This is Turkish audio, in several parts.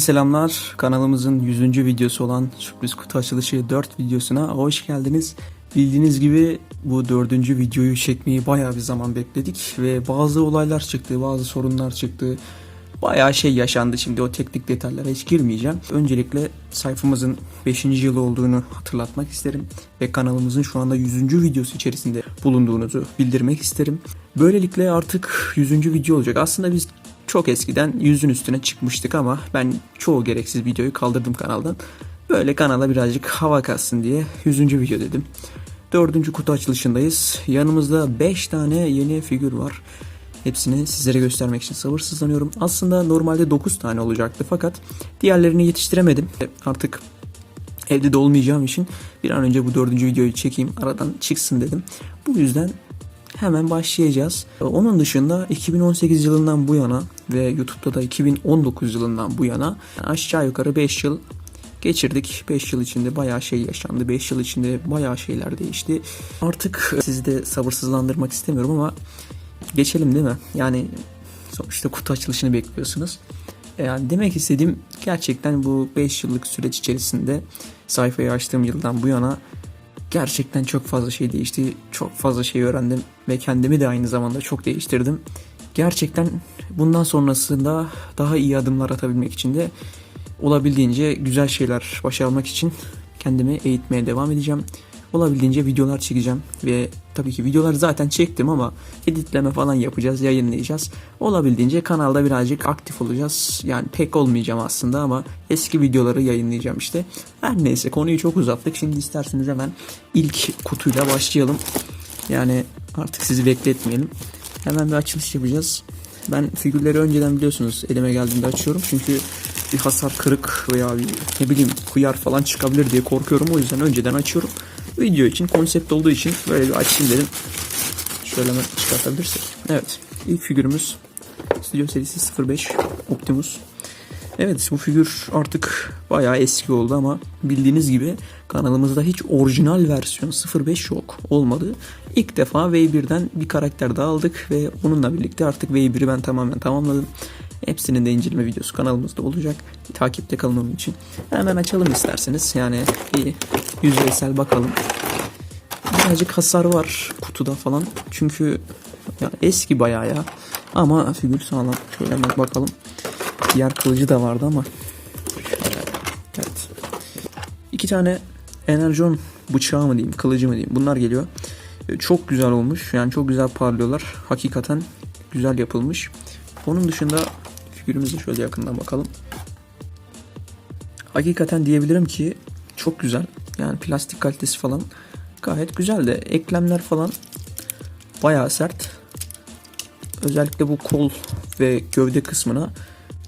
Herkese selamlar. Kanalımızın 100. videosu olan sürpriz kutu açılışı 4 videosuna hoş geldiniz. Bildiğiniz gibi bu dördüncü videoyu çekmeyi bayağı bir zaman bekledik ve bazı olaylar çıktı, bazı sorunlar çıktı. Bayağı şey yaşandı şimdi o teknik detaylara hiç girmeyeceğim. Öncelikle sayfamızın 5. yılı olduğunu hatırlatmak isterim ve kanalımızın şu anda 100. videosu içerisinde bulunduğunuzu bildirmek isterim. Böylelikle artık 100. video olacak. Aslında biz çok eskiden yüzün üstüne çıkmıştık ama ben çoğu gereksiz videoyu kaldırdım kanaldan. Böyle kanala birazcık hava katsın diye 100. video dedim. Dördüncü kutu açılışındayız. Yanımızda 5 tane yeni figür var. Hepsini sizlere göstermek için sabırsızlanıyorum. Aslında normalde 9 tane olacaktı fakat diğerlerini yetiştiremedim. Artık evde de olmayacağım için bir an önce bu dördüncü videoyu çekeyim aradan çıksın dedim. Bu yüzden hemen başlayacağız. Onun dışında 2018 yılından bu yana ve YouTube'da da 2019 yılından bu yana aşağı yukarı 5 yıl geçirdik. 5 yıl içinde bayağı şey yaşandı. 5 yıl içinde bayağı şeyler değişti. Artık sizi de sabırsızlandırmak istemiyorum ama geçelim değil mi? Yani sonuçta kutu açılışını bekliyorsunuz. Yani demek istediğim gerçekten bu 5 yıllık süreç içerisinde sayfayı açtığım yıldan bu yana gerçekten çok fazla şey değişti. Çok fazla şey öğrendim ve kendimi de aynı zamanda çok değiştirdim. Gerçekten bundan sonrasında daha iyi adımlar atabilmek için de olabildiğince güzel şeyler başarmak için kendimi eğitmeye devam edeceğim. Olabildiğince videolar çekeceğim ve tabii ki videolar zaten çektim ama editleme falan yapacağız, yayınlayacağız. Olabildiğince kanalda birazcık aktif olacağız. Yani pek olmayacağım aslında ama eski videoları yayınlayacağım işte. Her neyse konuyu çok uzattık. Şimdi isterseniz hemen ilk kutuyla başlayalım. Yani artık sizi bekletmeyelim. Hemen bir açılış yapacağız. Ben figürleri önceden biliyorsunuz elime geldiğinde açıyorum. Çünkü bir hasar kırık veya bir ne bileyim kuyar falan çıkabilir diye korkuyorum. O yüzden önceden açıyorum. Video için konsept olduğu için böyle bir açayım dedim. Şöyle hemen çıkartabilirsek. Evet. ilk figürümüz Studio serisi 05 Optimus. Evet bu figür artık bayağı eski oldu ama bildiğiniz gibi kanalımızda hiç orijinal versiyon 05 yok olmadı. İlk defa V1'den bir karakter daha aldık ve onunla birlikte artık V1'i ben tamamen tamamladım. Hepsinin de inceleme videosu kanalımızda olacak. Takipte kalın onun için. Hemen açalım isterseniz. Yani bir yüzeysel bakalım. Birazcık hasar var kutuda falan. Çünkü ya eski bayağı ya. Ama figür sağlam. Şöyle hemen bakalım. Diğer kılıcı da vardı ama. Evet. İki tane enerjon bıçağı mı diyeyim, kılıcı mı diyeyim. Bunlar geliyor. Çok güzel olmuş. Yani çok güzel parlıyorlar. Hakikaten güzel yapılmış. Onun dışında figürümüze şöyle yakından bakalım. Hakikaten diyebilirim ki çok güzel. Yani plastik kalitesi falan gayet güzel de eklemler falan bayağı sert. Özellikle bu kol ve gövde kısmına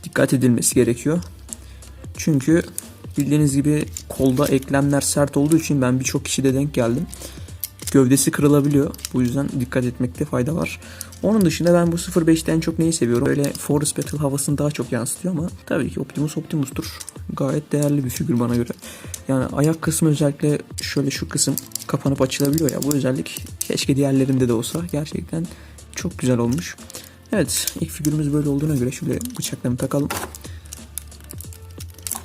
dikkat edilmesi gerekiyor. Çünkü bildiğiniz gibi kolda eklemler sert olduğu için ben birçok kişide denk geldim. Gövdesi kırılabiliyor. Bu yüzden dikkat etmekte fayda var. Onun dışında ben bu 05'te en çok neyi seviyorum? Böyle Forest Battle havasını daha çok yansıtıyor ama tabii ki Optimus Optimus'tur. Gayet değerli bir figür bana göre. Yani ayak kısmı özellikle şöyle şu kısım kapanıp açılabiliyor ya. Bu özellik keşke diğerlerinde de olsa. Gerçekten çok güzel olmuş. Evet ilk figürümüz böyle olduğuna göre şöyle bıçaklarını takalım.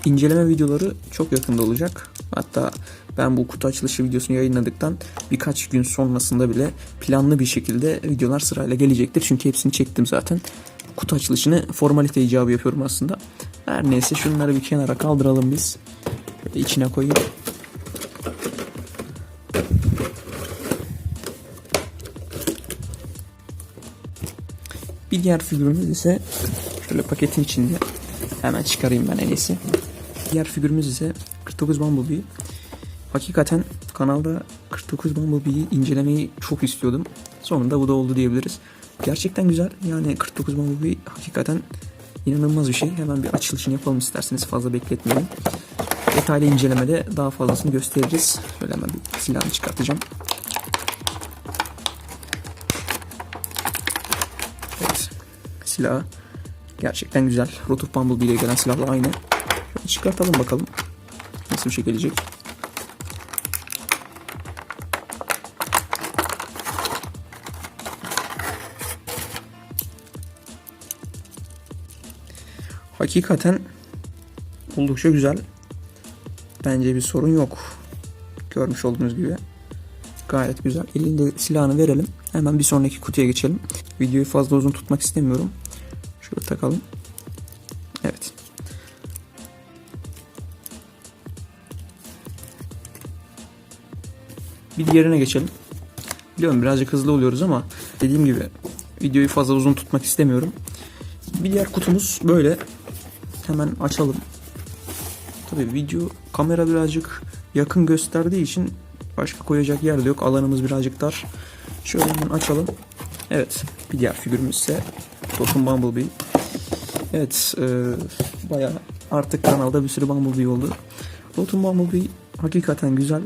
İnceleme videoları çok yakında olacak. Hatta ben bu kutu açılışı videosunu yayınladıktan birkaç gün sonrasında bile planlı bir şekilde videolar sırayla gelecektir. Çünkü hepsini çektim zaten. Kutu açılışını formalite icabı yapıyorum aslında. Her neyse şunları bir kenara kaldıralım biz. Böyle içine koyayım. Bir diğer figürümüz ise şöyle paketin içinde hemen çıkarayım ben en iyisi. Diğer figürümüz ise 49 Bumblebee. Hakikaten kanalda 49 Bumblebee'yi incelemeyi çok istiyordum. Sonunda bu da oldu diyebiliriz. Gerçekten güzel. Yani 49 Bumblebee hakikaten inanılmaz bir şey. Hemen bir açılışını yapalım isterseniz fazla bekletmeyelim. Detaylı incelemede daha fazlasını gösteririz. Şöyle hemen bir silahını çıkartacağım. Evet. Silah gerçekten güzel. Rotuf Bumblebee ile gelen silahla aynı. Çıkartalım bakalım. Nasıl bir şey gelecek. Hakikaten oldukça güzel. Bence bir sorun yok. Görmüş olduğunuz gibi. Gayet güzel. Elinde silahını verelim. Hemen bir sonraki kutuya geçelim. Videoyu fazla uzun tutmak istemiyorum. Şöyle takalım. Bir diğerine geçelim. Biliyorum birazcık hızlı oluyoruz ama dediğim gibi videoyu fazla uzun tutmak istemiyorum. Bir diğer kutumuz böyle. Hemen açalım. Tabii video kamera birazcık yakın gösterdiği için başka koyacak yer de yok. Alanımız birazcık dar. Şöyle hemen açalım. Evet. Bir diğer figürümüz ise Dokun Bumblebee. Evet. E, bayağı artık kanalda bir sürü Bumblebee oldu. Dokun Bumblebee hakikaten güzel.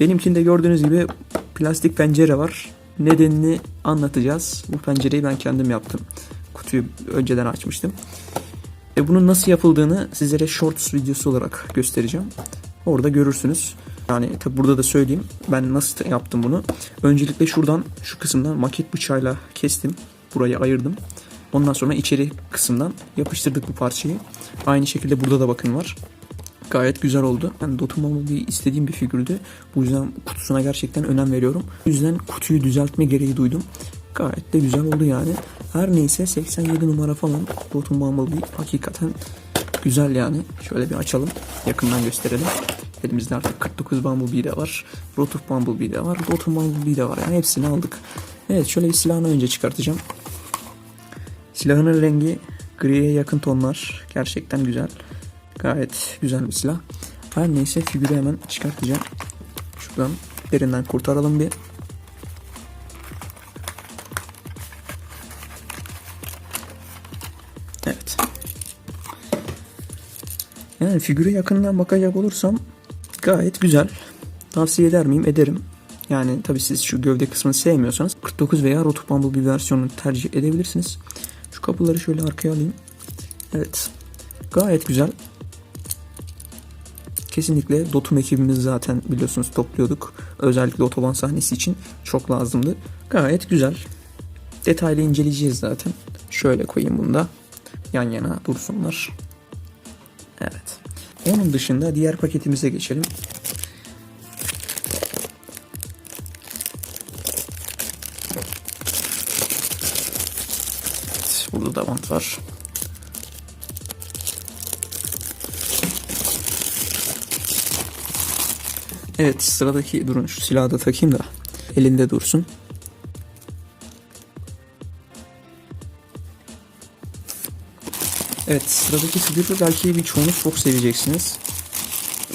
Benimkinde gördüğünüz gibi plastik pencere var. Nedenini anlatacağız. Bu pencereyi ben kendim yaptım. Kutuyu önceden açmıştım. E bunun nasıl yapıldığını sizlere shorts videosu olarak göstereceğim. Orada görürsünüz. Yani tabi burada da söyleyeyim. Ben nasıl yaptım bunu. Öncelikle şuradan şu kısımdan maket bıçağıyla kestim. Burayı ayırdım. Ondan sonra içeri kısımdan yapıştırdık bu parçayı. Aynı şekilde burada da bakın var. Gayet güzel oldu. Ben Dotumamı bir istediğim bir figürdü. Bu yüzden kutusuna gerçekten önem veriyorum. Bu yüzden kutuyu düzeltme gereği duydum. Gayet de güzel oldu yani. Her neyse 87 numara falan Dotum Bumblebee hakikaten güzel yani. Şöyle bir açalım. Yakından gösterelim. Elimizde artık 49 Bumblebee de var. Rotuf Bumblebee de var. Dotum Bumblebee de var. Yani hepsini aldık. Evet şöyle bir silahını önce çıkartacağım. Silahının rengi griye yakın tonlar. Gerçekten güzel. Gayet güzel bir silah. Her neyse figürü hemen çıkartacağım. Şuradan derinden kurtaralım bir. Evet. Yani figüre yakından bakacak olursam gayet güzel. Tavsiye eder miyim? Ederim. Yani tabii siz şu gövde kısmını sevmiyorsanız 49 veya Rotop Bumblebee versiyonunu tercih edebilirsiniz. Şu kapıları şöyle arkaya alayım. Evet. Gayet güzel. Kesinlikle Dotum ekibimiz zaten biliyorsunuz topluyorduk. Özellikle otoban sahnesi için çok lazımdı. Gayet güzel. Detaylı inceleyeceğiz zaten. Şöyle koyayım bunu da. Yan yana dursunlar. Evet. Onun dışında diğer paketimize geçelim. Evet, burada da bant var. Evet sıradaki durun şu silahı da takayım da elinde dursun. Evet sıradaki figürü belki birçoğunuz çok seveceksiniz.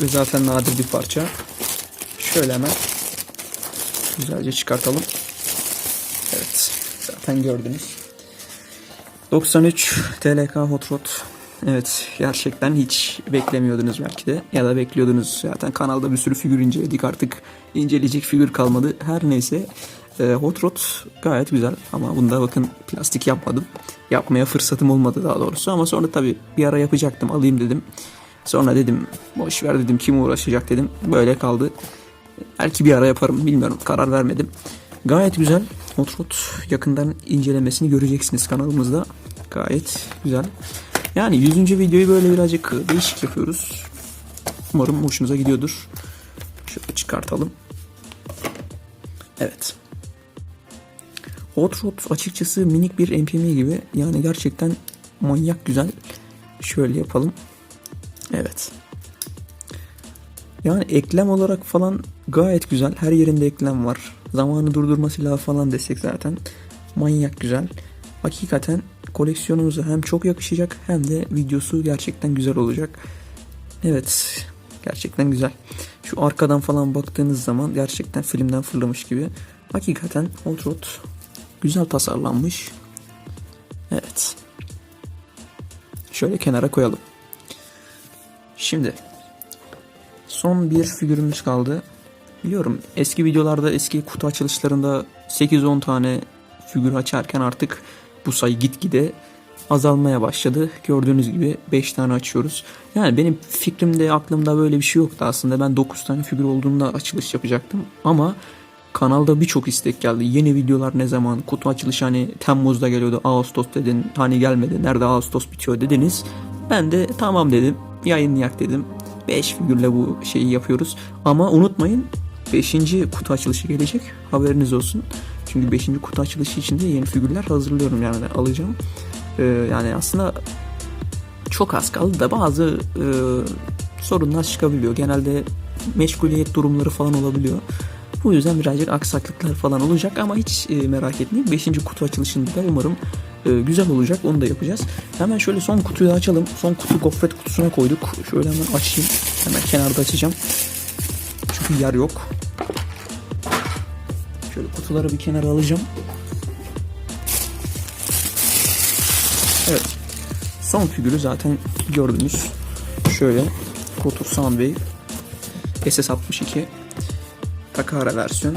Ve zaten nadir bir parça. Şöyle hemen güzelce çıkartalım. Evet zaten gördünüz. 93 TLK Hot Rod. Evet gerçekten hiç beklemiyordunuz belki de. Ya da bekliyordunuz zaten kanalda bir sürü figür inceledik artık inceleyecek figür kalmadı. Her neyse e, Hot Rod gayet güzel ama bunda bakın plastik yapmadım. Yapmaya fırsatım olmadı daha doğrusu ama sonra tabii bir ara yapacaktım alayım dedim. Sonra dedim boş ver dedim kim uğraşacak dedim. Böyle kaldı. Belki bir ara yaparım bilmiyorum karar vermedim. Gayet güzel. Hot Rod yakından incelemesini göreceksiniz kanalımızda. Gayet güzel. Yani 100. videoyu böyle birazcık değişik yapıyoruz. Umarım hoşunuza gidiyordur. Şöyle çıkartalım. Evet. Hot Rod açıkçası minik bir MPM gibi. Yani gerçekten manyak güzel. Şöyle yapalım. Evet. Yani eklem olarak falan gayet güzel. Her yerinde eklem var. Zamanı durdurma silahı falan desek zaten. Manyak güzel. Hakikaten koleksiyonumuza hem çok yakışacak hem de videosu gerçekten güzel olacak. Evet. Gerçekten güzel. Şu arkadan falan baktığınız zaman gerçekten filmden fırlamış gibi. Hakikaten Hot Rod güzel tasarlanmış. Evet. Şöyle kenara koyalım. Şimdi son bir figürümüz kaldı. Biliyorum eski videolarda eski kutu açılışlarında 8-10 tane figür açarken artık bu sayı gitgide azalmaya başladı. Gördüğünüz gibi 5 tane açıyoruz. Yani benim fikrimde aklımda böyle bir şey yoktu aslında. Ben 9 tane figür olduğunda açılış yapacaktım. Ama kanalda birçok istek geldi. Yeni videolar ne zaman? Kutu açılışı hani Temmuz'da geliyordu. Ağustos dedin. Hani gelmedi. Nerede Ağustos bitiyor dediniz. Ben de tamam dedim. Yayınlayak dedim. 5 figürle bu şeyi yapıyoruz. Ama unutmayın 5. kutu açılışı gelecek. Haberiniz olsun. Çünkü 5. kutu açılışı için de yeni figürler hazırlıyorum yani alacağım. Ee, yani aslında çok az kaldı da bazı e, sorunlar çıkabiliyor. Genelde meşguliyet durumları falan olabiliyor. Bu yüzden birazcık aksaklıklar falan olacak ama hiç e, merak etmeyin. 5. kutu açılışında da umarım e, güzel olacak. Onu da yapacağız. Hemen şöyle son kutuyu açalım. Son kutu gofret kutusuna koyduk. Şöyle hemen açayım. Hemen kenarda açacağım. Çünkü yer yok. Şöyle kutuları bir kenara alacağım. Evet. Son figürü zaten gördünüz. Şöyle Kotur Soundwave SS62 Takara versiyon.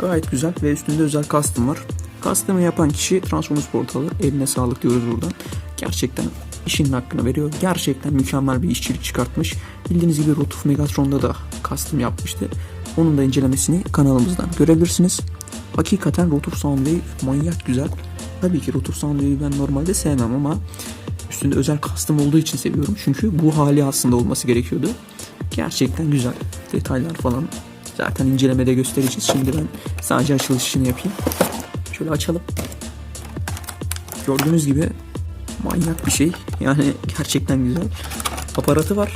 Gayet güzel ve üstünde özel custom var. Custom'ı yapan kişi Transformers portalı. Eline sağlık diyoruz buradan. Gerçekten işinin hakkını veriyor. Gerçekten mükemmel bir işçilik çıkartmış. Bildiğiniz gibi Rotuf Megatron'da da custom yapmıştı. Onun da incelemesini kanalımızdan görebilirsiniz. Hakikaten Rotuf Soundwave manyak güzel. Tabii ki Rotuf Soundwave'i ben normalde sevmem ama üstünde özel custom olduğu için seviyorum. Çünkü bu hali aslında olması gerekiyordu. Gerçekten güzel. Detaylar falan zaten incelemede göstereceğiz. Şimdi ben sadece açılışını yapayım. Şöyle açalım. Gördüğünüz gibi manyak bir şey. Yani gerçekten güzel. Aparatı var.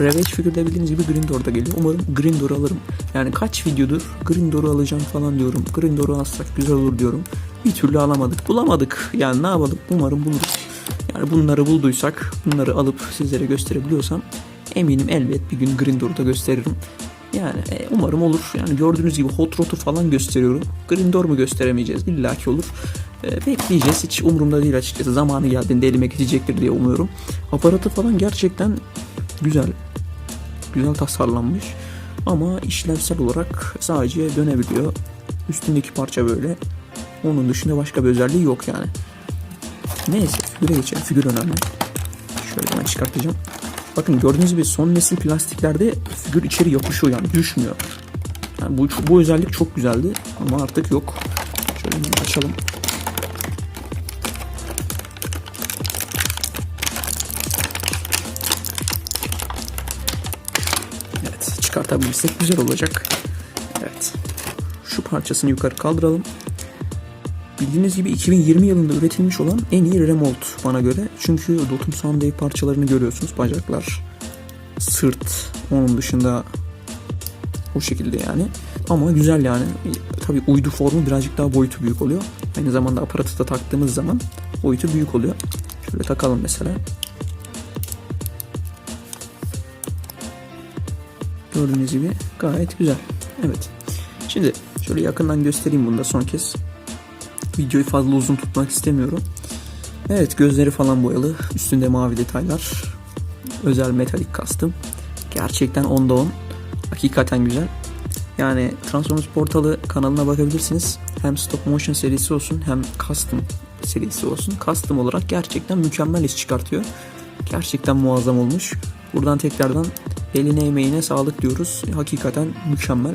Ravage figürde bildiğiniz gibi Grindoor'da geliyor. Umarım Grindoor'u alırım. Yani kaç videodur Grindoor'u alacağım falan diyorum. Grindoor'u alsak güzel olur diyorum. Bir türlü alamadık. Bulamadık. Yani ne yapalım? Umarım buluruz. Yani bunları bulduysak, bunları alıp sizlere gösterebiliyorsam eminim elbet bir gün Grindoor'da gösteririm. Yani e, umarım olur. Yani gördüğünüz gibi Hot Rod'u falan gösteriyorum. Grindor mu gösteremeyeceğiz? İlla ki olur. E, bekleyeceğiz. Hiç umurumda değil açıkçası. Zamanı geldiğinde elime geçecektir diye umuyorum. Aparatı falan gerçekten güzel. Güzel tasarlanmış. Ama işlevsel olarak sadece dönebiliyor. Üstündeki parça böyle. Onun dışında başka bir özelliği yok yani. Neyse figüre geçelim. Figür önemli. Şöyle ben çıkartacağım. Bakın gördüğünüz gibi son nesil plastiklerde figür içeri yapışıyor yani düşmüyor. Yani bu, bu özellik çok güzeldi ama artık yok. Şöyle açalım. Evet çıkartabilirsek güzel olacak. Evet. Şu parçasını yukarı kaldıralım. Bildiğiniz gibi 2020 yılında üretilmiş olan en iyi remolt bana göre. Çünkü Dotum Sunday parçalarını görüyorsunuz. Bacaklar, sırt, onun dışında o şekilde yani. Ama güzel yani. Tabii uydu formu birazcık daha boyutu büyük oluyor. Aynı zamanda aparatı da taktığımız zaman boyutu büyük oluyor. Şöyle takalım mesela. Gördüğünüz gibi gayet güzel. Evet. Şimdi şöyle yakından göstereyim bunu da son kez. Videoyu fazla uzun tutmak istemiyorum. Evet gözleri falan boyalı. Üstünde mavi detaylar. Özel metalik kastım. Gerçekten onda 10. Hakikaten güzel. Yani Transformers portalı kanalına bakabilirsiniz. Hem stop motion serisi olsun hem custom serisi olsun. Custom olarak gerçekten mükemmel iş çıkartıyor. Gerçekten muazzam olmuş. Buradan tekrardan eline emeğine sağlık diyoruz. Hakikaten mükemmel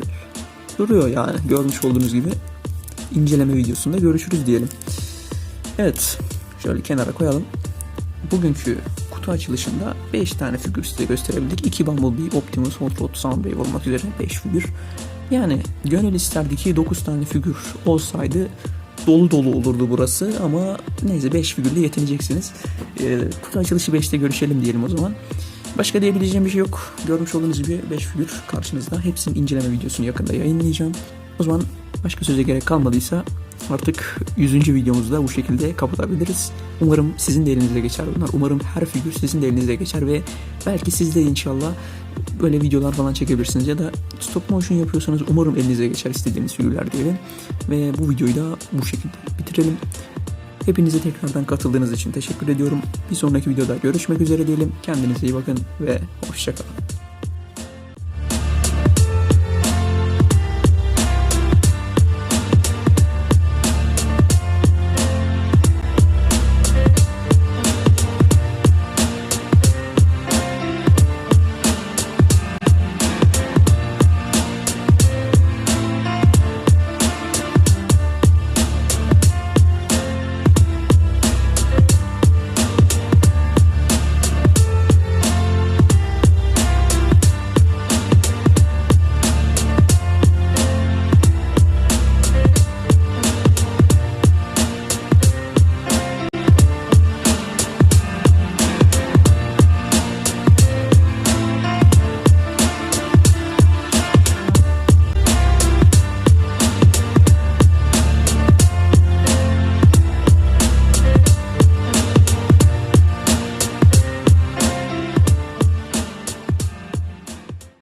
duruyor yani görmüş olduğunuz gibi inceleme videosunda görüşürüz diyelim. Evet şöyle kenara koyalım. Bugünkü kutu açılışında 5 tane figür size gösterebildik. 2 Bumblebee, Optimus, Hot Rod, Soundwave olmak üzere 5 figür. Yani gönül isterdi ki 9 tane figür olsaydı dolu dolu olurdu burası ama neyse 5 figürle yetineceksiniz. Ee, kutu açılışı 5'te görüşelim diyelim o zaman. Başka diyebileceğim bir şey yok. Görmüş olduğunuz gibi 5 figür karşınızda. Hepsinin inceleme videosunu yakında yayınlayacağım. O zaman başka söze gerek kalmadıysa artık 100. videomuzu da bu şekilde kapatabiliriz. Umarım sizin de elinize geçer bunlar. Umarım her figür sizin de elinize geçer ve belki siz de inşallah böyle videolar falan çekebilirsiniz ya da stop motion yapıyorsanız umarım elinize geçer istediğiniz figürler diyelim. Ve bu videoyu da bu şekilde bitirelim. Hepinize tekrardan katıldığınız için teşekkür ediyorum. Bir sonraki videoda görüşmek üzere diyelim. Kendinize iyi bakın ve hoşçakalın.